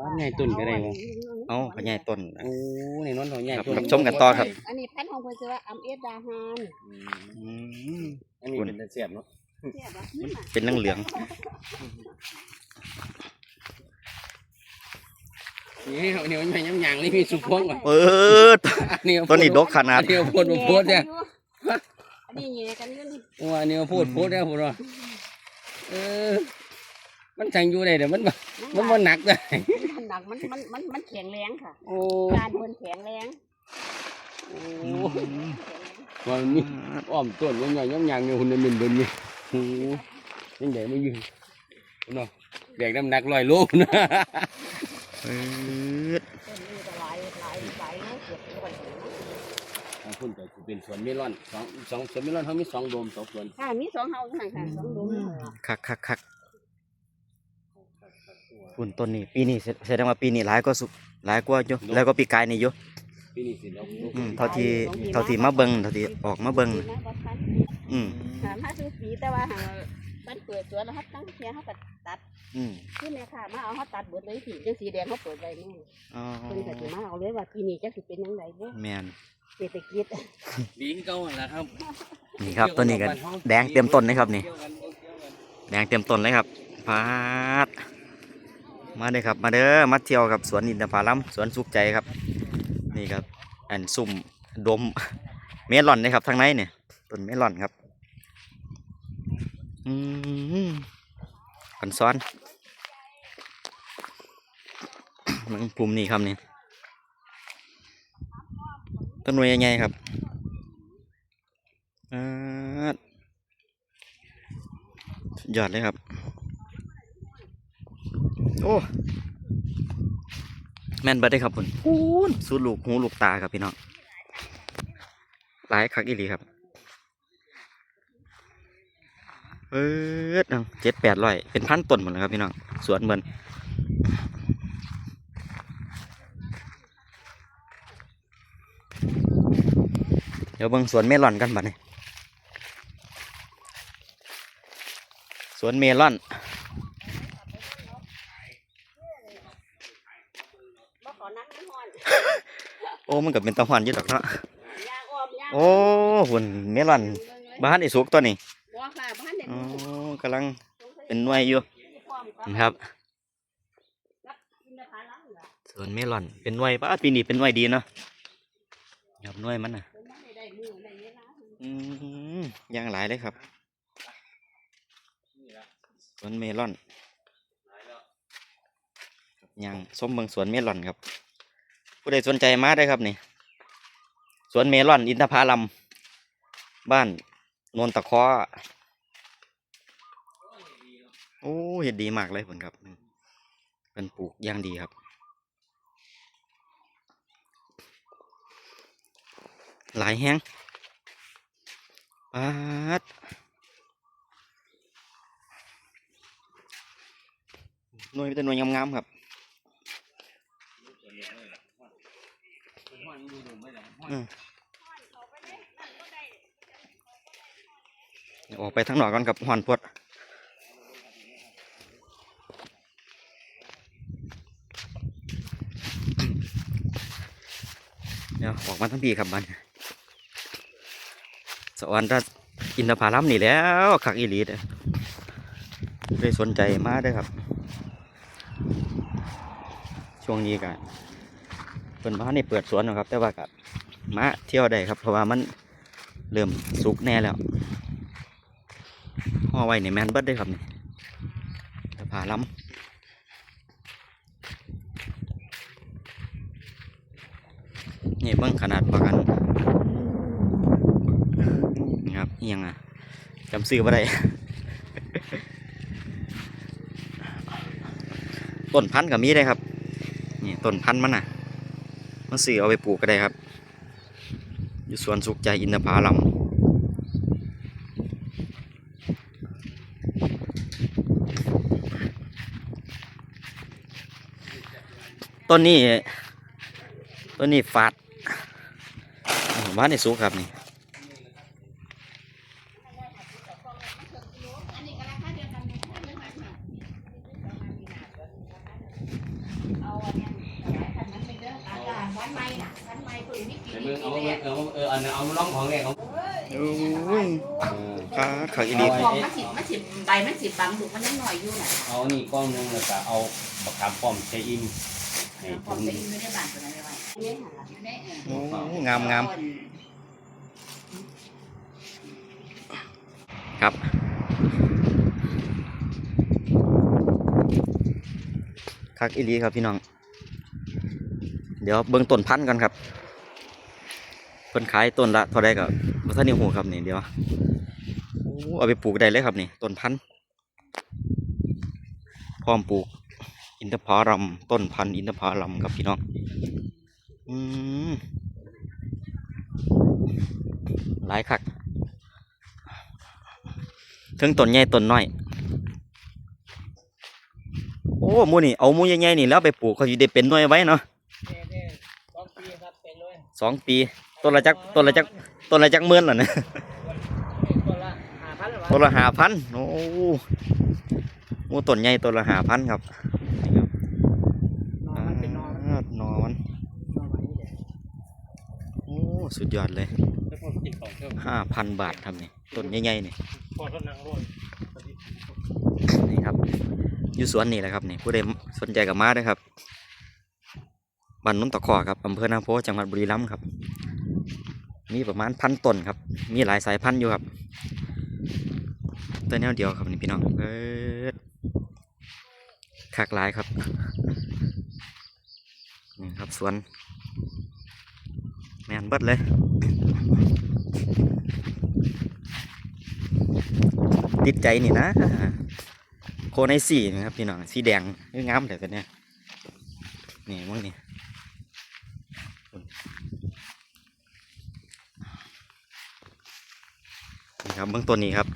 อ๋อใหญ่ต้นก็ได้บ่เอาพญายต้นโอ้ในนั้นเขาใหญ่ครับต้นรับชมกันต่อครับ อันนี้พันธุ์ของเพิ่นชื่อว่าอัมเอสดาฮานอืมอืมอันนี้เป็นตะเสียบเนาะเสียบอะนี่น่ะเป็นเหลืองนี่เอาเนี่ยมันใหญ่ยำยางนี่มีสุกพวงว่ะๆเปิดอันนี้ต้นนี้ดกขนาดอันนี้เอาโพดโพดเนี่ยอันนี้แย่กันอยู่นี่ว่าอันนี้เอาโพดโพดเนี่ยผมว่าเออมันจังอยู่ได้เดี๋ยวมันบ่มันบ่หนักเลยมัน หนักมันมันมันมันแข็งแรงค่ะ โอ้การเพิ่นแข็งแรงโอ้ว่ามันมีอ้อมต้นมันใหญ่ยำยางอยู่หุ่นมันเบิ่นนี่โอ้ยังใหญ่ไม่ยืนเนาะแบกน้ำหนักร้อยโลนะเปิดต้นนี้ก็หลายหลายหลายนะเกือบร้อยเลยนะทางคุณก็สิเป็นสวนเมลอนสองสองสวนเมลอนเขามีสองโดมสองสวนค่ะมีสองเฮาอยู่หั่นค่ะสองดวงนี่ค่ะคักคัก คักฝุ่นต้นนี้ปีนี้แสแสดงว่าปีนี้หลายก็สุหลายกว่าอยู่แล้วก็ปีกายนี่อยู่ปีนี้สิเราอืมเท่าที่เท่าที่มาเบิ่งเท่าที่ออกมาเบิ่งปีนะบ่ทันอืมถามหาซื้อสีแต่ว่าหามันเปิดสวนแล้วครับตั้งเทียเขาก็ตัดอืมคือแม่ค่ะมาเอาเขาตัดเบิดเลยสีจังสีแดงเขาเปิดไว้แม่อ๋อเพิ่นก็สิมาเอาเลยว่าปีนี้จักสิเป็นจังไดบ่แมนเศรษฐกิจดีคือเก่าหั่นล่ะครับนี่ครับต้นนี้กันแดงเต็มต้นเลยครับนี่แดงเต็มต้นเลยครับพาด มาเด้ครับ มาเด้อมาเที่ยวกับสวนอินทผลัมสวนสุขใจครับ นี่ครับ อันซุ่มดมเมลอนนะครับทางในเนี่ยต้นเมลอนครับอืมขันซ้อนมันปุ่มนี่ครับนี่ต้นไม้ใหญ่ๆครับอ่ายอดเลยครับ โอ้แม่นเบิดได้ครับคุณพูนสูดลูกหูลูกตาครับพี่น้องหลายคักอีหลีครับเอิดเจ็ดแปดร้อยเป็นพันต้นหมดเลยครับพี่น้องสวนเหมือนเดี๋ยวเบิ่งสวนเมลอนกันบัดนี้สวนเมลอน บ่ขอนักมันฮ้อน โอ้ มันก็เป็นตะหวานอยู่ดอกเนาะยางออมยางโอ้หุ่นเมลอนบ้านไอ้สุกตัวนี้บ่ค่ะบ้กำลังเป็นหน่วยอยู่นะครับส่วนเมลอนเป็นหน่วยป้าปีนี้เป็นหน่วยดีเนาะครับหน่วยมันน่ะอืมย่างหลายเลยครับสวนเมลอนย่างส้มเบิงสวนเมลอนครับ ผู้ใดสนใจมาได้ครับนี่สวนเมลอนอินทผลัมบ้านโนนตะคอโอ้เห็ดดีมากเลยผลครับเป็นปลูกย่างดีครับ หลายแห้งปาดหน่วยเป็นหน่วยงามๆครับ ออกไปทางหนอกก่อนกับหอนพวดเดี๋ยวออกมาทั้งปีครับบันสวรรค์ถ้าอินทผลัมนี่แล้วขักอีหลีเด้อได้สนใจมาเด้อครับ ช่วงนี้กัน เพิ่นบ้านนี่เปิดสวนนะครับ แต่ว่ากับมาเที่ยวได้ครับ เพราะว่ามันเริ่มสุกแน่แล้วห่อไว้ในแมนเบิดได้ครับนี่แต่ผ่าล้ำนี่เบิ่งขนาดประกันนี่ครับอิหยังอะจำซื้อบ่ได้ต้นพันธุ์ก็มีได้ครับ นี่ต้นพันธุ์มันน่ะ มันซื้อเอาไปปลูกก็ได้ครับ อยู่สวนสุขใจอินทผลัมต้นนี้ต้นนี้ฟาดบ้านในสุขครับนี่ อันนี้ก็ราคาเดียวกันหมดเลยค่ะเอา เอาอันนี้เอาไว้คันนั้นไปเด้ออาจารย์วั น่ะวันใหม่เพิ่งมีปีเดี๋ยวนี้มึงเอาปีเออเออเออเอาล่องของแรกของโอ้ยเออขาขาอีหลีของมันสิมันสิใบมันสิบังดูมันยังหน่อยอยู่น่ะเอานี่ก้อนนึงแล้วก็เอาบักขามป้อมใส่อินให้ผอมจะอยู่ในบ้านตัวนั้นเลยงหั่นล่ะอยู่ในเออโอ้งามงามครับคักอีลีครับพี่น้อง เดี๋ยวเบิ่งต้นพันธุ์กันครับเพิ่นขายต้นละเท่าไรก็บ่ทันได้ฮู้ครับนี่เดี๋ยวเอาไปปลูกได้เลยครับนี่ต้นพันธุ์พร้อมปลูก อินทผลัมต้นพันธุ์อินทผลัมครับพี่น้องอืมหลายคักถึงต้นใหญ่ต้นน้อยโอ้มูนี่เอามูใหญ่ๆนี่แล้วไปปลูกเขาอยู่ได้เป็นหน่วยไว้เนาะ สองปีต้นละจักต้นละจักต้นละจักหมื่นเหรอเนี่ยต้นละห้าพันโอ้หมูต้นใหญ่ต้นละห้าพันครับอ่านอมันโอ้ สุดยอดเลยห้าพันบาทครับนี่ต้นใหญ่ๆนี่นี่ครับอยู่สวนนี่แหละครับนี่ผู้ใดสนใจกับมาเด้วยครับ บ้านนุ่นตะขอครับอำเภอนาโพจังหวัดบุรีรัมย์ครับ มีประมาณพันต้นครับ มีหลายสายพันธุ์อยู่ครับแต่แนวเดียวครับนี่พี่น้องเอิดคักหลายครับนี่ครับสวนแมนเบิดเลย ติดใจนี่นะ โคในสีนะครับพี่น้องสีแดงนี่งามแต่ตัวเนี้ยนี่มึงนี่ นี่ครับเบื้องต้นนี้ครับ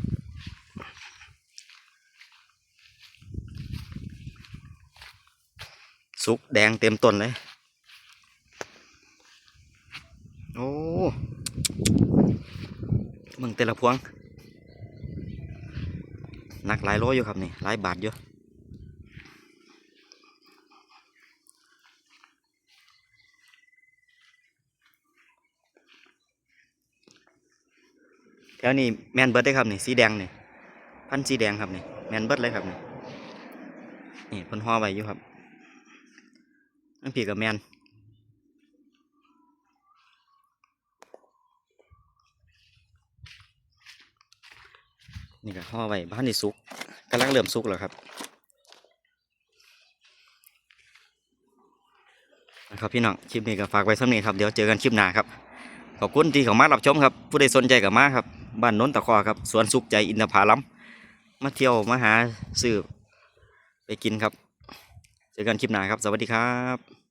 สุกแดงเต็มต้นเลย โอ้มึงแต่ละพวงนักหลายร้อยู่ครับนี่หลายบาทอยู่ ถวนี้แมนเบิร์ดได้ครับนี่สีแดงนี่พันธ์สีแดงครับนี่แมนเบิร์ดเลยครับนี่นี่เพ่นห่อไว้อยู่ครับนั่นผีกับแมนนี่ก็ห่อไว้บ้านนี่สุกกำลังเริ่มสุกแล้วครับนะครับพี่น้องคลิปนี้ก็ฝากไว้สำนี้ครับเดี๋ยวเจอกันคลิปหน้าครับขอบคุณที่เข้ามารับชมครับผู้ใดสนใจกับมาครับ บ้านโน้นตะคอครับ สวนสุขใจอินทผลัมมาเที่ยวมาหาซื้อไปกินครับ เจอกันคลิปหน้าครับ สวัสดีครับ